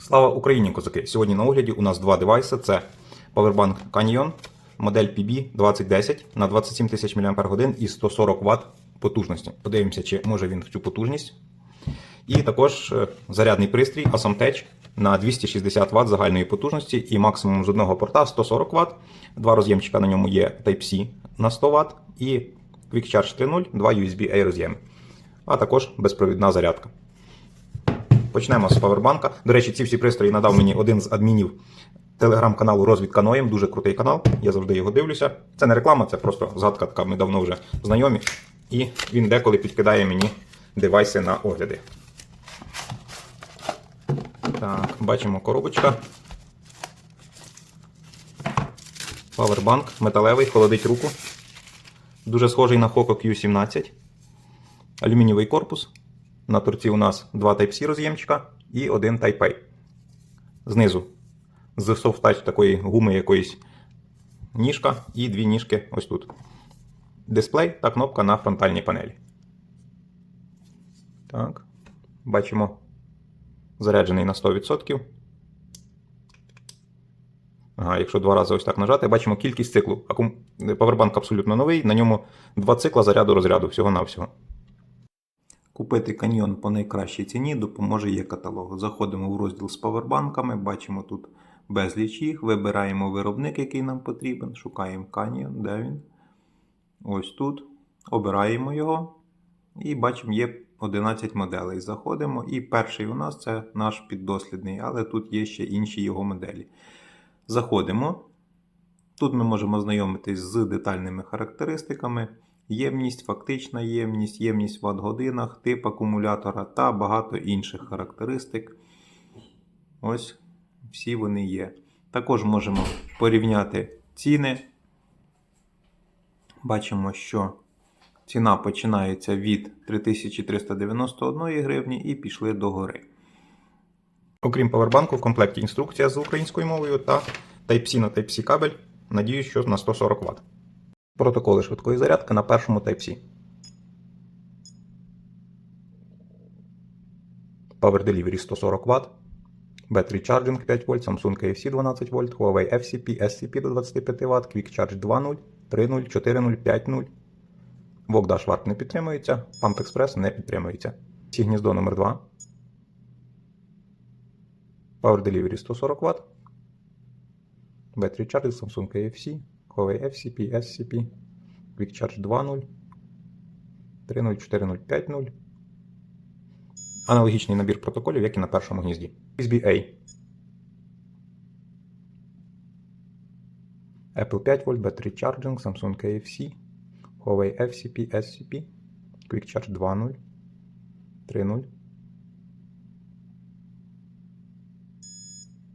Слава Україні, козаки! Сьогодні на огляді у нас два девайси: це Powerbank Canyon, модель PB2010 на 27 тисяч мАч і 140 Вт потужності. Подивимося, чи може він в цю потужність. І також е, зарядний пристрій Asamtech на 260 Вт загальної потужності і максимум з одного порта 140 Вт. Два роз'ємчика на ньому є Type-C на 100 Вт і Quick Charge 3.0, два USB-A роз'єми. А також безпровідна зарядка. Почнемо з павербанка. До речі, ці всі пристрої надав мені один з адмінів телеграм-каналу Розвідка Ноєм. Дуже крутий канал. Я завжди його дивлюся. Це не реклама, це просто згадка така. Ми давно вже знайомі. І він деколи підкидає мені девайси на огляди. Так, бачимо коробочка. Павербанк металевий, холодить руку. Дуже схожий на Hoco Q17. Алюмінієвий корпус. На торці у нас два Type-C роз'ємчика і один Type-A. Знизу з Touch такої гуми якоїсь ніжка і дві ніжки ось тут. Дисплей та кнопка на фронтальній панелі. Так. Бачимо заряджений на 100%. Ага, якщо два рази ось так нажати, бачимо кількість циклу. Павербанк абсолютно новий, на ньому два цикла заряду розряду всього-навсього. Купити каньйон по найкращій ціні допоможе є каталог. Заходимо в розділ з павербанками, бачимо тут безліч їх, вибираємо виробник, який нам потрібен, шукаємо каньйон, де він. Ось тут. Обираємо його і бачимо, є 11 моделей. Заходимо, і перший у нас це наш піддослідний, але тут є ще інші його моделі. Заходимо. Тут ми можемо ознайомитись з детальними характеристиками. Ємність, фактична ємність, ємність в ватт-годинах, тип акумулятора та багато інших характеристик. Ось всі вони є. Також можемо порівняти ціни. Бачимо, що ціна починається від 3391 гривні і пішли до гори. Окрім павербанку, в комплекті інструкція з українською мовою та Type-C на Type-C кабель. Надіюсь, що на 140 Вт. Протоколи швидкої зарядки на першому Type-C. Power Delivery 140 Вт. Battery Charging 5 В, Samsung KFC 12 В, Huawei FCP, SCP до 25 Вт, Quick Charge 2.0, 3.0, 4.0, 5.0. VOG Dash Warp не підтримується, Pump Express не підтримується. Сі гніздо номер 2 Power Delivery 140 Вт. Battery Charging Samsung KFC, Huawei FCP, SCP, Quick Charge 2.0, 3.0, 4.0, 5.0. Аналогічний набір протоколів, як і на першому гнізді. USB-A. Apple 5 V Battery Charging, Samsung KFC, Huawei FCP, SCP, Quick Charge 2.0, 3.0.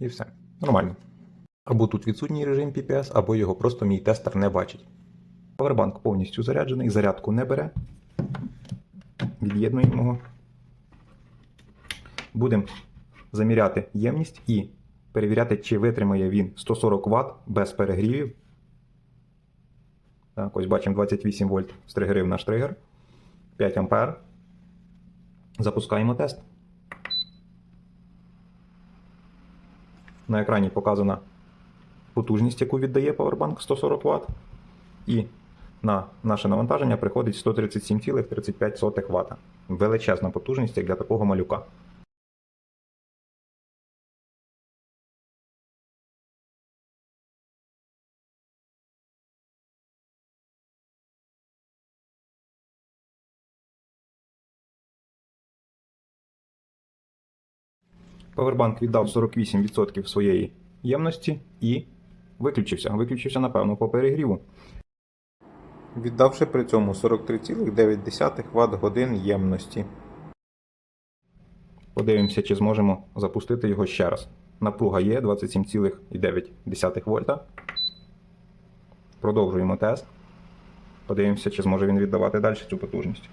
І все. Нормально. Або тут відсутній режим PPS, або його просто мій тестер не бачить. Powerbank повністю заряджений, зарядку не бере. Від'єднуємо його. Будемо заміряти ємність і перевіряти, чи витримає він 140 Вт без перегрівів. Так, ось бачимо 28 вольт стригерив наш тригер. 5 ампер. Запускаємо тест. На екрані показана потужність, яку віддає Powerbank 140 Вт. І на наше навантаження приходить 137,35 Вт. Величезна потужність як для такого малюка. Powerbank віддав 48% своєї ємності і виключився. Виключився, напевно, по перегріву. Віддавши при цьому 43,9 Вт годин ємності. Подивимося, чи зможемо запустити його ще раз. Напруга є 27,9 вольта. Продовжуємо тест. Подивимося, чи зможе він віддавати далі цю потужність.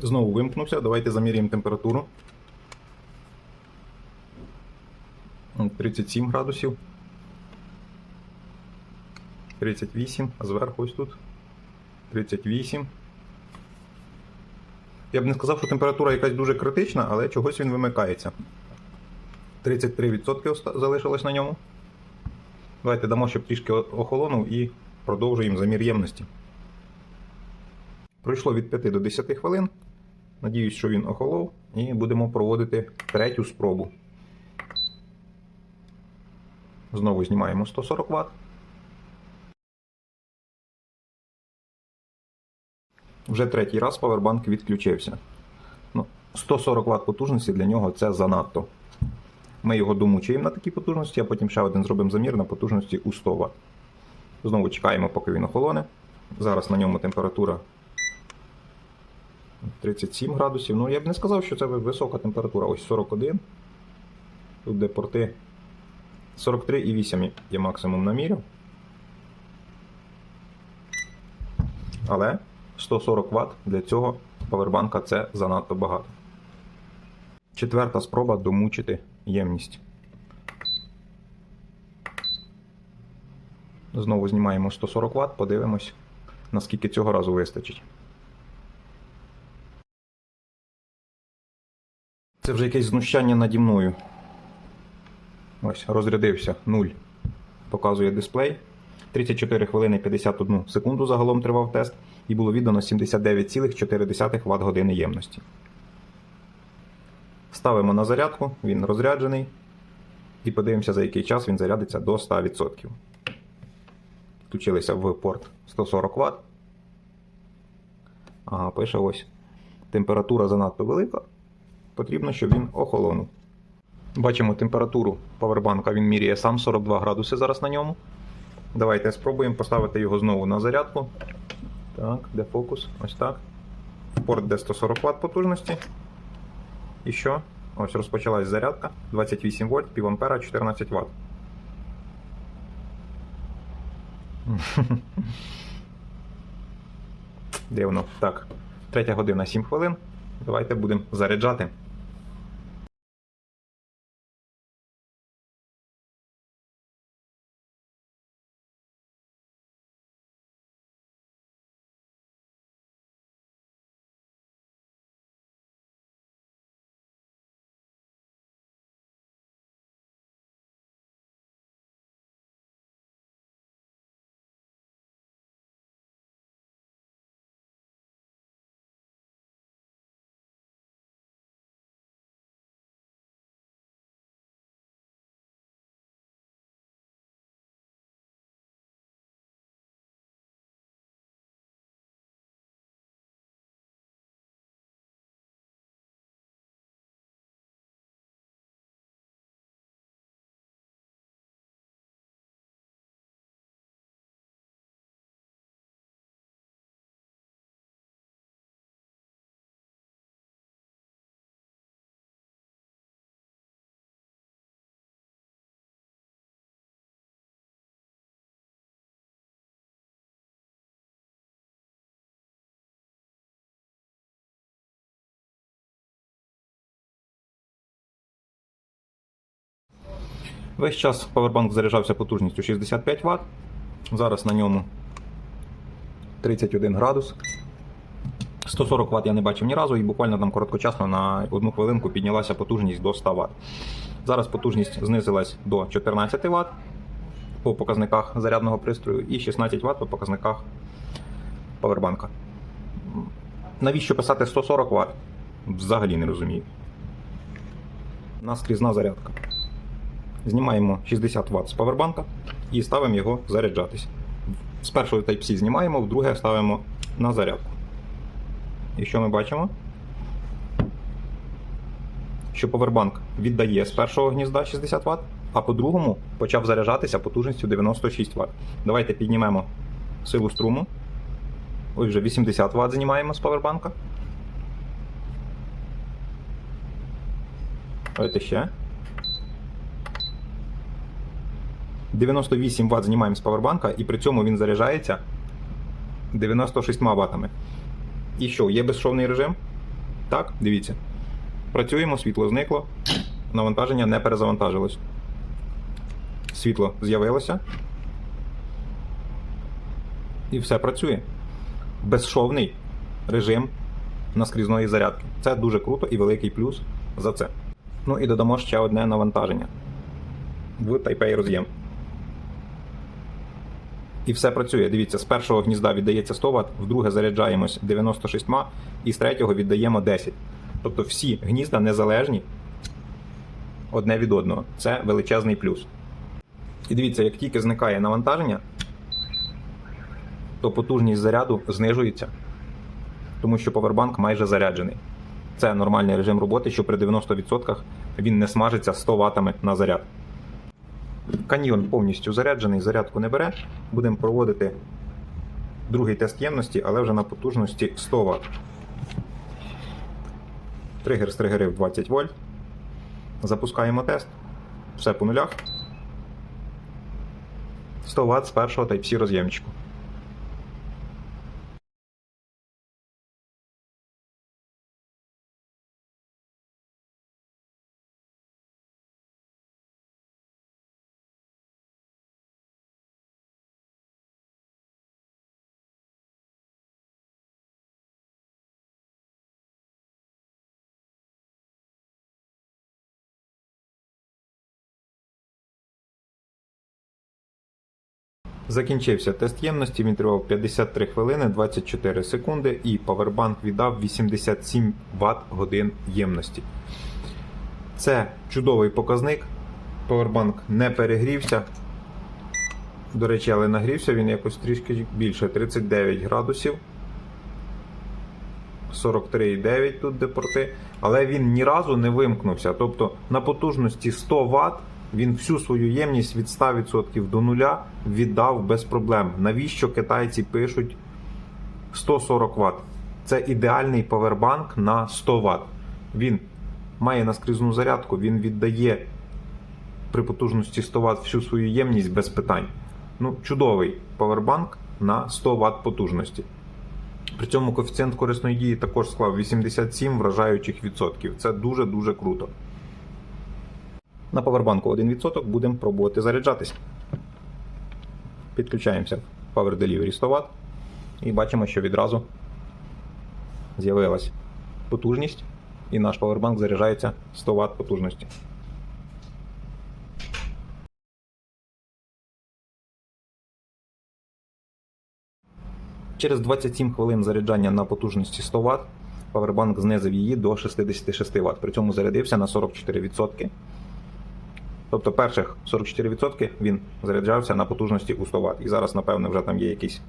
Знову вимкнувся. Давайте заміряємо температуру. 37 градусів. 38, а зверху ось тут 38. Я б не сказав, що температура якась дуже критична, але чогось він вимикається. 33% залишилось на ньому. Давайте дамо, щоб трішки охолонув і продовжуємо замір ємності. Пройшло від 5 до 10 хвилин. Надіюсь, що він охолов, і будемо проводити третю спробу. Знову знімаємо 140 Вт. Вже третій раз павербанк відключився. Ну, 140 Вт потужності для нього це занадто. Ми його домучуємо на такій потужності, а потім ще один зробимо замір на потужності у 100 Вт. Знову чекаємо, поки він охолоне. Зараз на ньому температура 37 градусів. Ну, я б не сказав, що це висока температура. Ось 41. Тут де порти 43,8 є максимум намірів. Але 140 Вт для цього павербанка це занадто багато. Четверта спроба домучити ємність. Знову знімаємо 140 Вт, подивимось, наскільки цього разу вистачить. Це вже якесь знущання наді мною. Ось, розрядився 0. Показує дисплей. 34 хвилини 51 секунду загалом тривав тест і було віддано 79,4 Вт години ємності. Ставимо на зарядку, він розряджений. І подивимося, за який час він зарядиться до 100%. Включилися в порт 140 Вт. Ага, пише ось. Температура занадто велика. Потрібно, щоб він охолонув. Бачимо температуру павербанка, він міряє сам 42 градуси зараз на ньому. Давайте спробуємо поставити його знову на зарядку. Так, де фокус? Ось так. Порт де 140 Вт потужності. І що? Ось розпочалась зарядка. 28 вольт, пів ампера, 14 Вт. Дивно. Так. Третя година 7 хвилин. Давайте будемо заряджати. Весь час павербанк заряджався потужністю 65 Вт. Зараз на ньому 31 градус. 140 Вт я не бачив ні разу, і буквально там короткочасно на одну хвилинку піднялася потужність до 100 Вт. Зараз потужність знизилась до 14 Вт по показниках зарядного пристрою і 16 Вт по показниках павербанка. Навіщо писати 140 Вт? Взагалі не розумію. Наскрізна зарядка. Знімаємо 60 Вт з павербанка і ставимо його заряджатись. З першого Type-C знімаємо, в друге ставимо на зарядку. І що ми бачимо? Що павербанк віддає з першого гнізда 60 Вт, а по другому почав заряджатися потужністю 96 Вт. Давайте піднімемо силу струму. Ось вже 80 Вт знімаємо з павербанка. Давайте ще. 98 Вт знімаємо з павербанка, і при цьому він заряджається 96 Вт. І що, є безшовний режим? Так, дивіться. Працюємо, світло зникло, навантаження не перезавантажилось. Світло з'явилося. І все працює. безшовний режим наскрізної зарядки. Це дуже круто і великий плюс за це. Ну і додамо ще одне навантаження в Type-A роз'єм. І все працює. Дивіться, з першого гнізда віддається 100 Вт, в друге заряджаємось 96 і з третього віддаємо 10. Тобто всі гнізда незалежні одне від одного. Це величезний плюс. І дивіться, як тільки зникає навантаження, то потужність заряду знижується, тому що повербанк майже заряджений. Це нормальний режим роботи, що при 90% він не смажиться 100 ватами на заряд. Каньйон повністю заряджений, зарядку не бере. Будемо проводити другий тест ємності, але вже на потужності 100 Вт. Тригер стригерив 20 вольт. Запускаємо тест. Все по нулях. 100 Вт з першого Type-C роз'ємчику. Закінчився тест ємності, він тривав 53 хвилини 24 секунди і Powerbank віддав 87 Вт годин ємності. Це чудовий показник. Powerbank не перегрівся. До речі, але нагрівся він якось трішки більше 39 градусів. 43,9 тут де порти. Але він ні разу не вимкнувся. Тобто на потужності 100 Вт він всю свою ємність від 100% до нуля віддав без проблем. Навіщо китайці пишуть 140 Вт? Це ідеальний павербанк на 100 Вт. Він має наскрізну зарядку, він віддає при потужності 100 Вт всю свою ємність без питань. Ну, чудовий павербанк на 100 Вт потужності. При цьому коефіцієнт корисної дії також склав 87 вражаючих відсотків. Це дуже-дуже круто. На павербанку 1% будемо пробувати заряджатись. Підключаємося в Power Delivery 100 Вт і бачимо, що відразу з'явилась потужність, і наш павербанк заряджається 100 Вт потужності. Через 27 хвилин заряджання на потужності 100 Вт павербанк знизив її до 66 Вт. При цьому зарядився на 44%. Тобто перших 44% він заряджався на потужності у 100 Вт. І зараз, напевно, вже там є якийсь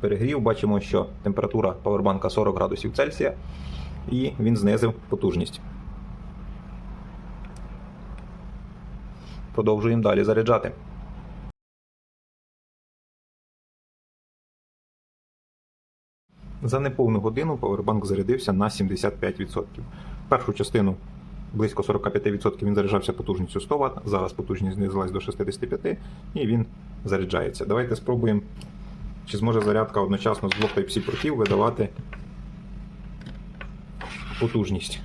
перегрів. Бачимо, що температура павербанка 40 градусів Цельсія, і він знизив потужність. Продовжуємо далі заряджати. За неповну годину павербанк зарядився на 75%. Першу частину близько 45% він заряджався потужністю 100 Вт, зараз потужність знизилась до 65 і він заряджається. Давайте спробуємо, чи зможе зарядка одночасно з двох Type-C портів видавати потужність.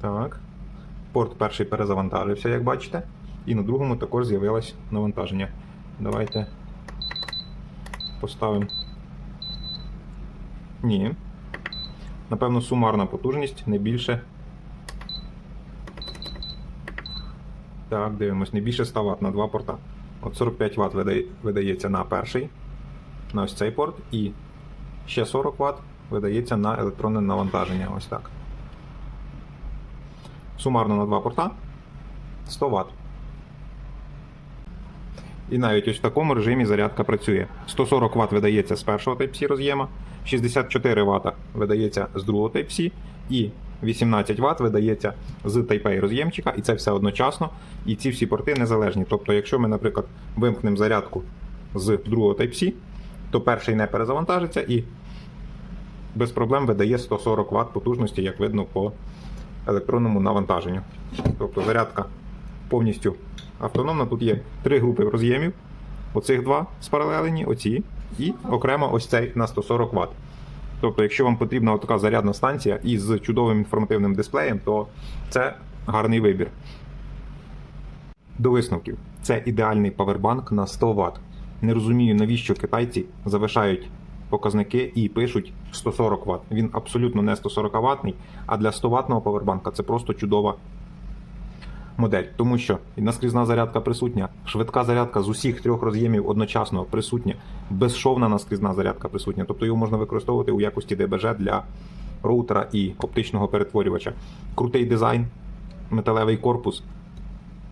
Так. Порт перший перезавантажився, як бачите, і на другому також з'явилось навантаження. Давайте поставимо. Ні. Напевно, сумарна потужність не більше. Так, дивимось, не більше 100 Вт на два порта. От 45 Вт видається на перший, на ось цей порт, і ще 40 Вт видається на електронне навантаження. Ось так. Сумарно на два порта 100 Вт. І навіть ось в такому режимі зарядка працює. 140 Вт видається з першого Type-C роз'єма, 64 Вт видається з другого Type-C і 18 Вт видається з Type-A роз'ємчика, і це все одночасно. І ці всі порти незалежні. Тобто, якщо ми, наприклад, вимкнемо зарядку з другого Type-C, то перший не перезавантажиться і без проблем видає 140 Вт потужності, як видно по електронному навантаженню. Тобто зарядка повністю автономна. Тут є три групи роз'ємів. Оцих два спаралелені, оці, і окремо ось цей на 140 Вт. Тобто, якщо вам потрібна така зарядна станція із чудовим інформативним дисплеєм, то це гарний вибір. До висновків. Це ідеальний павербанк на 100 Вт. Не розумію, навіщо китайці завишають показники і пишуть 140 Вт. Він абсолютно не 140 ватний, а для 100 ватного павербанка це просто чудова модель, тому що і наскрізна зарядка присутня, швидка зарядка з усіх трьох роз'ємів одночасно присутня, безшовна наскрізна зарядка присутня. Тобто його можна використовувати у якості ДБЖ для роутера і оптичного перетворювача. Крутий дизайн, металевий корпус.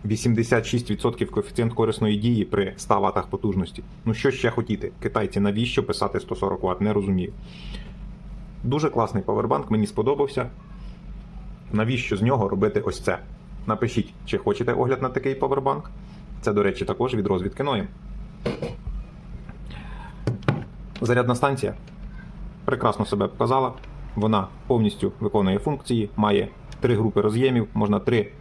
86% коефіцієнт корисної дії при 100 Вт потужності. Ну що ще хотіти? Китайці, навіщо писати 140 Вт? Не розумію. Дуже класний павербанк, мені сподобався. Навіщо з нього робити ось це? Напишіть, чи хочете огляд на такий павербанк. Це, до речі, також від розвідки Ноєм. Зарядна станція прекрасно себе показала. Вона повністю виконує функції, має три групи роз'ємів, можна три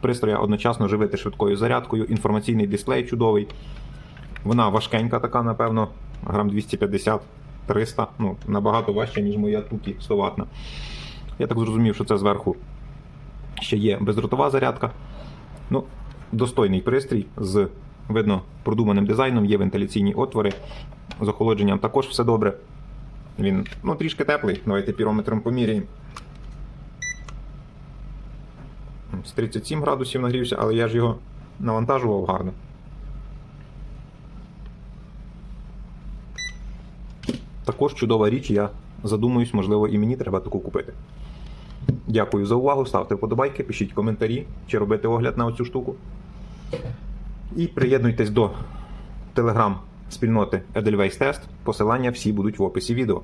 пристроя одночасно живити швидкою зарядкою. Інформаційний дисплей чудовий. Вона важкенька, така, напевно, грам 250-300, ну, набагато важча, ніж моя тукі 100 ватна. Я так зрозумів, що це зверху ще є бездротова зарядка. Ну, достойний пристрій з видно продуманим дизайном, є вентиляційні отвори. З охолодженням також все добре. Він ну, трішки теплий. Давайте пірометром поміряємо. З 37 градусів нагрівся, але я ж його навантажував гарно. Також чудова річ, я задумуюсь, можливо, і мені треба таку купити. Дякую за увагу. Ставте вподобайки, пишіть коментарі, чи робити огляд на оцю штуку. І приєднуйтесь до телеграм спільноти Edelweiss Test. Посилання всі будуть в описі відео.